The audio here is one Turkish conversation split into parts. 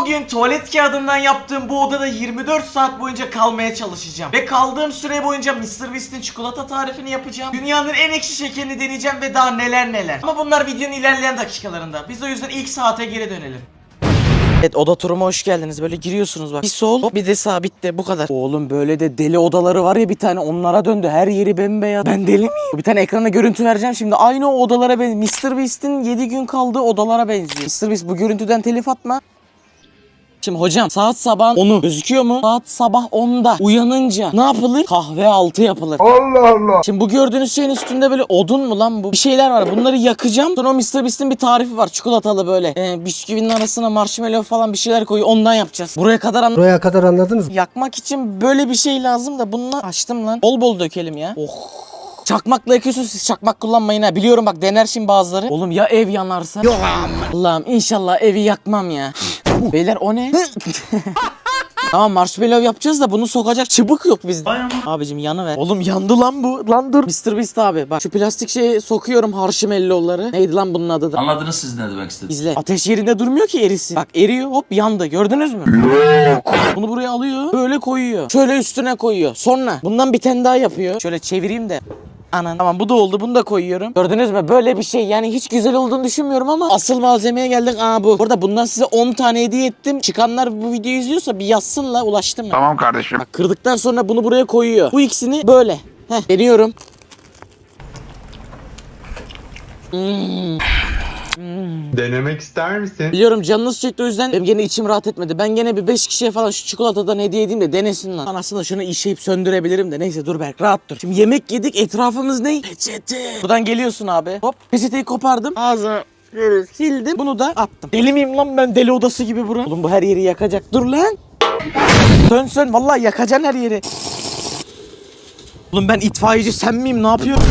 Bugün tuvalet kağıdından yaptığım bu odada 24 saat boyunca kalmaya çalışacağım. Ve kaldığım süre boyunca Mr. Beast'in çikolata tarifini yapacağım. Dünyanın en ekşi şekerini deneyeceğim ve daha neler neler. Ama bunlar videonun ilerleyen dakikalarında. Biz o yüzden ilk saate geri dönelim. Evet oda turuma hoş geldiniz. Böyle giriyorsunuz bak. Bir sol hop, bir de sağ bitti bu kadar. Oğlum böyle de deli odaları var ya bir tane onlara döndü. Her yeri bembeyaz. Ben deli miyim? Bir tane ekrana görüntü vereceğim şimdi. Aynı o odalara benziyor. Mr. Beast'in 7 gün kaldığı odalara benziyor. Mr. Beast bu görüntüden telif atma. Şimdi hocam saat sabah 10'u gözüküyor mu? Saat sabah 10'da uyanınca ne yapılır? Kahve altı yapılır. Allah Allah. Şimdi bu gördüğünüz şeyin üstünde böyle odun mu lan bu? Bir şeyler var. Bunları yakacağım. Sonra Mr. Beast'in bir tarifi var. Çikolatalı böyle. Ee, bisküvinin arasına marshmallow falan bir şeyler koyuyor. Ondan yapacağız. Buraya kadar an- Buraya kadar anladınız mı? Yakmak için böyle bir şey lazım da bununla açtım lan. Bol bol dökelim ya. Oh. Çakmakla yakıyorsunuz siz çakmak kullanmayın ha. Biliyorum bak dener şimdi bazıları. Oğlum ya ev yanarsa? Yok Allah'ım inşallah evi yakmam ya. Beyler o ne? Tamam marshmallow yapacağız da bunu sokacak çıbık yok bizde. Abicim yanı ver. Oğlum yandı lan bu. Lan dur. Mr. Beast abi bak şu plastik şeyi sokuyorum marshmallowları. Neydi lan bunun adı da? Anladınız siz ne demek istediğimi. İzle. Ateş yerinde durmuyor ki erisin. Bak eriyor hop yandı. Gördünüz mü? Bunu buraya alıyor. Böyle koyuyor. Şöyle üstüne koyuyor. Sonra bundan bir tane daha yapıyor. Şöyle çevireyim de. Anan. Tamam bu da oldu. Bunu da koyuyorum. Gördünüz mü? Böyle bir şey. Yani hiç güzel olduğunu düşünmüyorum ama asıl malzemeye geldik. Aa bu. Burada bundan size 10 tane hediye ettim. Çıkanlar bu videoyu izliyorsa bir yazsın la ulaştım mı? Tamam kardeşim. Bak kırdıktan sonra bunu buraya koyuyor. Bu ikisini böyle. Heh deniyorum. Denemek ister misin? Biliyorum canınız çekti o yüzden benim gene içim rahat etmedi. Ben gene bir 5 kişiye falan şu çikolatadan hediye edeyim de denesin lan. Anasını şunu işeyip söndürebilirim de neyse dur Berk rahat dur. Şimdi yemek yedik etrafımız ne? Peçete. Buradan geliyorsun abi. Hop peçeteyi kopardım. Ağzına sildim. Bunu da attım. Deli miyim lan ben deli odası gibi bura. Oğlum bu her yeri yakacak. Dur lan. Sön sön vallahi yakacaksın her yeri. Oğlum ben itfaiyeci sen miyim ne yapıyorum?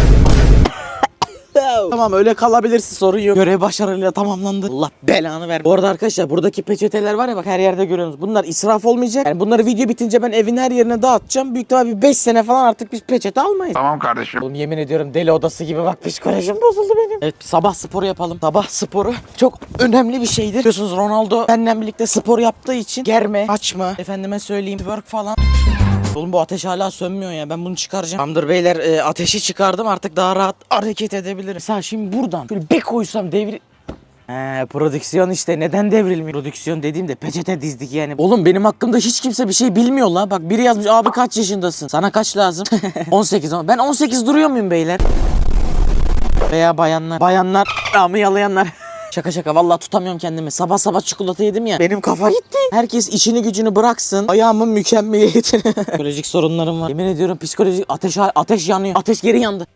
Tamam öyle kalabilirsin sorun yok. Görev başarıyla tamamlandı. Allah belanı ver. Bu arada arkadaşlar buradaki peçeteler var ya bak her yerde görüyorsunuz. Bunlar israf olmayacak. Yani bunları video bitince ben evin her yerine dağıtacağım. Büyük ihtimal bir 5 sene falan artık biz peçete almayız. Tamam kardeşim. Oğlum yemin ediyorum deli odası gibi bak psikolojim bozuldu benim. Evet sabah sporu yapalım. Sabah sporu çok önemli bir şeydir. Biliyorsunuz Ronaldo benimle birlikte spor yaptığı için germe, açma, efendime söyleyeyim twerk falan. Oğlum bu ateş hala sönmüyor ya. Ben bunu çıkaracağım. Tamamdır beyler e, ateşi çıkardım artık daha rahat hareket edebilirim. Mesela şimdi buradan böyle bir koysam devir... He prodüksiyon işte neden devrilmiyor? Prodüksiyon dediğimde peçete dizdik yani. Oğlum benim hakkımda hiç kimse bir şey bilmiyor la. Bak biri yazmış abi kaç yaşındasın? Sana kaç lazım? 18 ama ben 18 duruyor muyum beyler? Veya bayanlar. Bayanlar. Amı yalayanlar. Şaka şaka vallahi tutamıyorum kendimi. Sabah sabah çikolata yedim ya. Benim kafa gitti. Herkes işini gücünü bıraksın. Ayağımın mükemmeliyetini. Psikolojik sorunlarım var. Yemin ediyorum psikolojik ateş ateş yanıyor. Ateş geri yandı.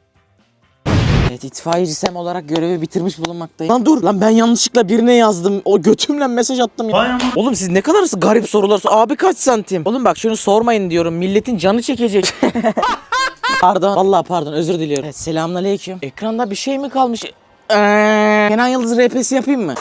Evet itfaiyeci Sem olarak görevi bitirmiş bulunmaktayım. Lan dur lan ben yanlışlıkla birine yazdım. O götümle mesaj attım ya. Vay ama. Oğlum siz ne kadar garip sorular sor- Abi kaç santim? Oğlum bak şunu sormayın diyorum. Milletin canı çekecek. pardon. Vallahi pardon özür diliyorum. Evet, selamünaleyküm. Ekranda bir şey mi kalmış? Kenan Yıldız RP'si yapayım mı?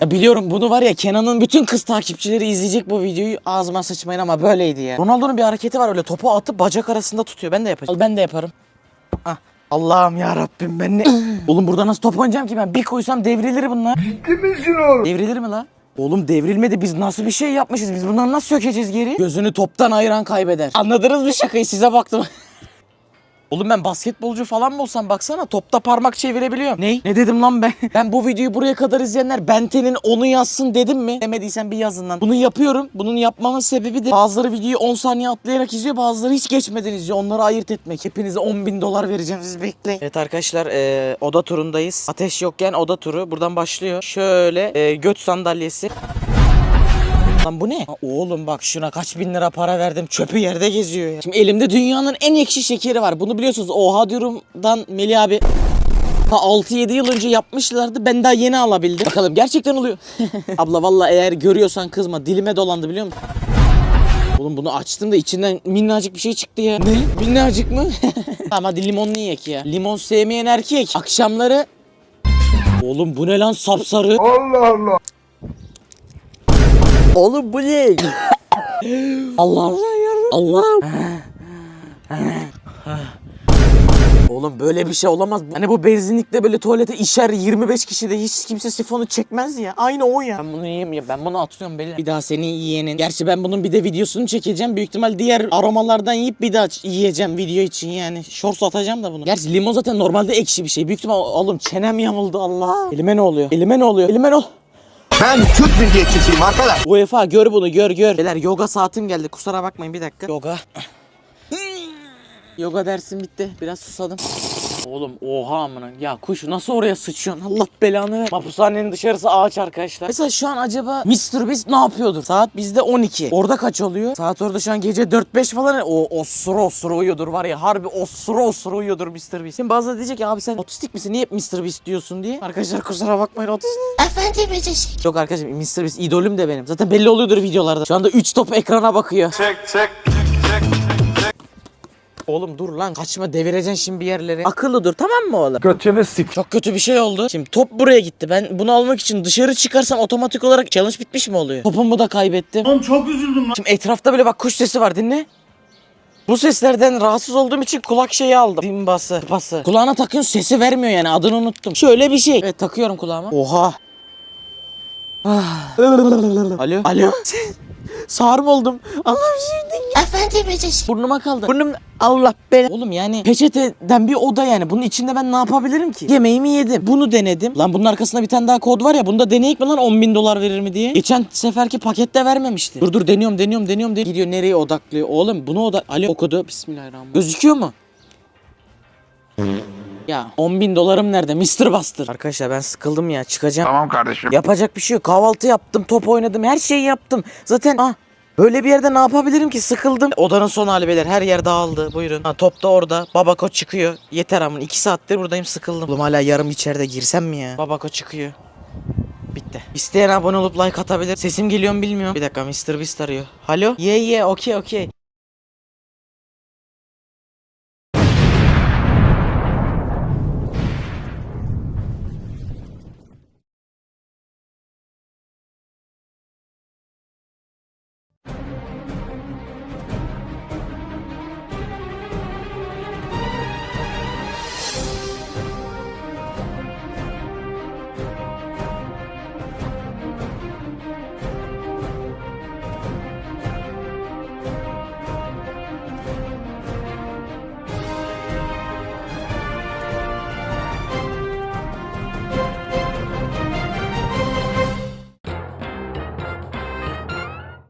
Ya biliyorum bunu var ya Kenan'ın bütün kız takipçileri izleyecek bu videoyu ağzıma sıçmayın ama böyleydi ya. Ronaldo'nun bir hareketi var öyle topu atıp bacak arasında tutuyor. Ben de yapacağım. Al, Ben de yaparım. Ah. Allah'ım ya Rabbim ben ne... Oğlum burada nasıl top oynayacağım ki ben? Bir koysam devrilir bunlar. Ciddi misin oğlum? Devrilir mi la? Oğlum devrilmedi biz nasıl bir şey yapmışız biz bundan nasıl sökeceğiz geri? Gözünü toptan ayıran kaybeder. Anladınız mı şakayı size baktım. Oğlum ben basketbolcu falan mı olsam baksana topta parmak çevirebiliyorum. Ney? Ne dedim lan ben? ben bu videoyu buraya kadar izleyenler Benten'in onu yazsın dedim mi? Demediysen bir yazın lan. Bunu yapıyorum. Bunun yapmamın sebebi de bazıları videoyu 10 saniye atlayarak izliyor bazıları hiç geçmeden izliyor. Onları ayırt etmek. Hepinize 10 bin dolar vereceğim siz bekleyin. Evet arkadaşlar eee, oda turundayız. Ateş yokken oda turu buradan başlıyor. Şöyle eee, göt sandalyesi. Lan bu ne? Ha, oğlum bak şuna kaç bin lira para verdim. Çöpü yerde geziyor ya. Şimdi elimde dünyanın en ekşi şekeri var. Bunu biliyorsunuz. Oha diyorumdan Melih abi Ta 6-7 yıl önce yapmışlardı. Ben daha yeni alabildim. Bakalım gerçekten oluyor. Abla valla eğer görüyorsan kızma. Dilime dolandı biliyor musun? Oğlum bunu açtım da içinden minnacık bir şey çıktı ya. Ne? Minnacık mı? Ama hadi limonlu yiyek ya. Limon sevmeyen erkek. Akşamları... Oğlum bu ne lan sapsarı? Allah Allah. Oğlum bu ne? Allah Allah Allah'ım. Oğlum böyle bir şey olamaz. Hani bu benzinlikte böyle tuvalete işer 25 kişi de hiç kimse sifonu çekmez ya. Aynı o ya. Ben bunu yiyeyim ya. Ben bunu atıyorum belli. Bir daha seni yiyenin. Gerçi ben bunun bir de videosunu çekeceğim. Büyük ihtimal diğer aromalardan yiyip bir daha yiyeceğim video için yani. Shorts atacağım da bunu. Gerçi limon zaten normalde ekşi bir şey. Büyük ihtimal oğlum çenem yamuldu Allah. Elime ne oluyor? Elime ne oluyor? Elime ne ol- Ben Türk milliyetçisiyim arkadaş. UEFA gör bunu gör gör. Beyler yoga saatim geldi. Kusura bakmayın bir dakika. Yoga. yoga dersim bitti. Biraz susadım. Oğlum oha amına. Ya kuş nasıl oraya sıçıyorsun? Allah belanı ver. Mahpushanenin dışarısı ağaç arkadaşlar. Mesela şu an acaba Mr. Beast ne yapıyordur? Saat bizde 12. Orada kaç oluyor? Saat orada şu an gece 4-5 falan. O osura osura uyuyordur var ya. Harbi osura osura uyuyordur Mr. Beast. Şimdi bazıları diyecek ki abi sen otistik misin? Niye hep Mr. Beast diyorsun diye. Arkadaşlar kusura bakmayın otistik. Yok arkadaşım Mr. Beast idolüm de benim. Zaten belli oluyordur videolarda. Şu anda 3 top ekrana bakıyor. Oğlum dur lan kaçma devireceksin şimdi bir yerleri. Akıllı dur tamam mı oğlum? Götünü sik. Çok kötü bir şey oldu. Şimdi top buraya gitti. Ben bunu almak için dışarı çıkarsam otomatik olarak challenge bitmiş mi oluyor? Topumu da kaybettim. Oğlum çok üzüldüm lan. Şimdi etrafta böyle bak kuş sesi var dinle. Bu seslerden rahatsız olduğum için kulak şeyi aldım. Dimbası, tıpası. Kulağına takıyorsun sesi vermiyor yani adını unuttum. Şöyle bir şey. Evet takıyorum kulağıma. Oha. Ah. Alo. Alo. Sağır mı oldum? Allah'ım şimdi. Efendim Ececiğim. Burnuma kaldı. Burnum Allah beni. Oğlum yani peçeteden bir oda yani. Bunun içinde ben ne yapabilirim ki? Yemeğimi yedim. Bunu denedim. Lan bunun arkasında bir tane daha kod var ya. Bunu da deneyik mi lan 10 bin dolar verir mi diye. Geçen seferki pakette vermemişti. Dur dur deniyorum deniyorum deniyorum. deniyorum. Gidiyor nereye odaklıyor. Oğlum bunu oda... Alo okudu. Bismillahirrahmanirrahim. Gözüküyor mu? Ya 10 bin dolarım nerede? Mr. Buster. Arkadaşlar ben sıkıldım ya. Çıkacağım. Tamam kardeşim. Yapacak bir şey yok. Kahvaltı yaptım, top oynadım, her şeyi yaptım. Zaten ah Böyle bir yerde ne yapabilirim ki? Sıkıldım. Odanın son hali beyler. Her yer dağıldı. Buyurun. Ha, top da orada. Babako çıkıyor. Yeter amın. iki saattir buradayım sıkıldım. Oğlum hala yarım içeride girsem mi ya? Babako çıkıyor. Bitti. İsteyen abone olup like atabilir. Sesim geliyor mu bilmiyorum. Bir dakika Mr. Beast arıyor. Alo? Ye ye okey okey.